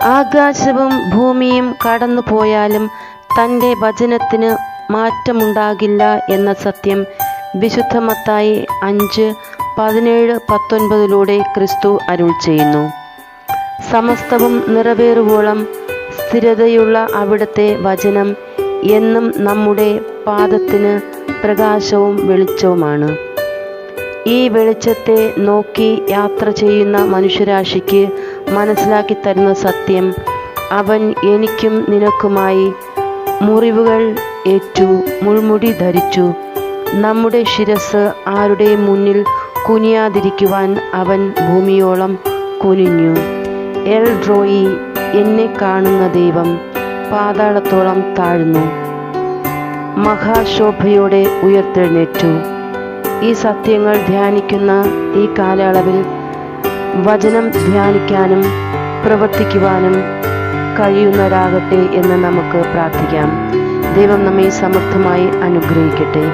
ആകാശവും ഭൂമിയും കടന്നു പോയാലും തന്റെ വചനത്തിന് മാറ്റമുണ്ടാകില്ല എന്ന സത്യം വിശുദ്ധമത്തായി അഞ്ച് പതിനേഴ് പത്തൊൻപതിലൂടെ ക്രിസ്തു അരുൾ ചെയ്യുന്നു. സമസ്തവും നിറവേറുവോളം സ്ഥിരതയുള്ള അവിടുത്തെ വചനം എന്നും നമ്മുടെ പാദത്തിന് പ്രകാശവും വെളിച്ചവുമാണ്. ഈ വെളിച്ചത്തെ നോക്കി യാത്ര ചെയ്യുന്ന മനുഷ്യരാശിക്ക് മനസ്സിലാക്കി തരുന്ന സത്യം അവൻ എനിക്കും നിനക്കുമായി മുറിവുകൾ ഏറ്റു മുൾമുടി ധരിച്ചു. നമ്മുടെ ശിരസ് ആരുടെ മുന്നിൽ കുനിയാതിരിക്കുവാൻ അവൻ ഭൂമിയോളം കുനിഞ്ഞു. എൽ ഡ്രോയി എന്നെ കാണുന്ന ദൈവം പാതാളത്തോളം താഴ്ന്നു. മഹാശോഭയോടെ ഉയർത്തെഴുന്നേറ്റു. ഈ സത്യങ്ങൾ ധ്യാനിക്കുന്ന ഈ കാലയളവിൽ വചനം ധ്യാനിക്കാനും പ്രവർത്തിക്കുവാനും കഴിയുന്നവരാകട്ടെ എന്ന് നമുക്ക് പ്രാർത്ഥിക്കാം. ദൈവം നമ്മെ സമർത്ഥമായി അനുഗ്രഹിക്കട്ടെ.